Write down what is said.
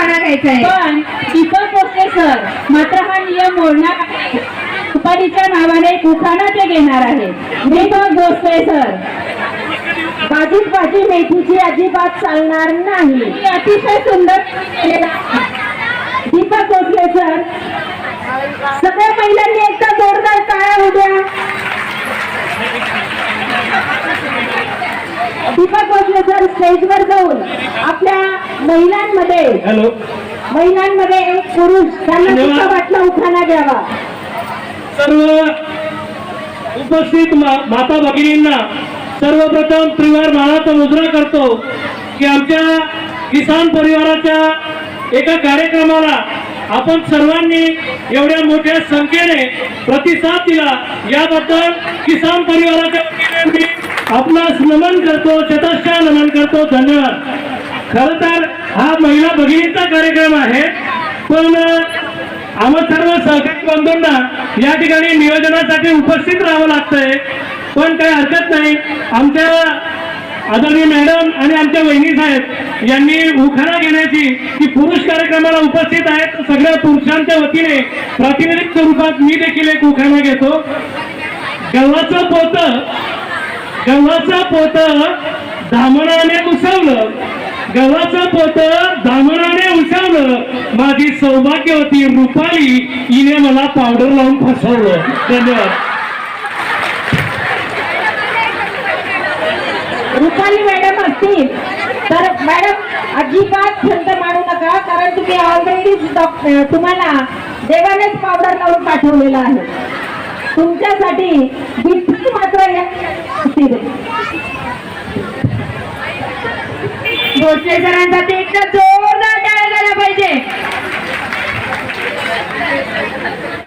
उखाणा घ्यायचा आहे पण दीपक भोसले सर. मात्र हा नियम मोडणार. रुपालीच्या नावाने उखाणा ते घेणार आहे. दीपक भोसले सर. भाजीत भाजी मेथीची अजिबात चालणार नाही. अतिशय सुंदर. दीपक भोसले सर. दीपक भोसले सर स्टेजवर जाऊन आपल्या महिलांमध्ये हॅलो. महिलांमध्ये एक पुरुष त्यांना. सुद्धा वाटलं उखाणा द्यावा सर्व उपस्थित माता भगिनींना सर्वप्रथम त्रिवार मानाचा मुजरा करतो की आमच्या किसान परिवाराच्या एका कार्यक्रमाला आपण सर्वांनी एवढ्या मोठ्या संख्येने प्रतिसाद दिला. याबद्दल किसान परिवाराच्या आपणास नमन करतो शतशः नमन करतो धन्यवाद खर तर हा महिला भगिनीचा कार्यक्रम आहे. पण आम्हा सर्व सहकारी बंधूंना या ठिकाणी नियोजनासाठी उपस्थित राहावं लागतंय. पण काही हरकत नाही. आमच्या आदरणीय मॅडम आणि आमच्या वहिनी साहेब यांनी उखाणा घेण्याची की पुरुष कार्यक्रमाला उपस्थित आहेत. सगळ्या पुरुषांच्या वतीने प्रातिनिधिक स्वरूपात मी देखील एक उखाणा घेतो. गव्हाचं पोतं गव्हाचा पोत धामणाने उसवलं गव्हाचं पोत धामणाने उसवलं माझी सौभाग्यवती रुपाली. हिने मला पावडर लावून फसवलं. धन्यवाद. रुपाली मॅडम असतील. तर मॅडम अजिबात खंत मानू नका. कारण तुम्ही ऑलरेडी तुम्हाला देवानेच पावडर लावून पाठवलेला आहे. तुमच्यासाठी गिफ्ट मात्र दिले असतील. भोसले सरांसाठी एकदा जोर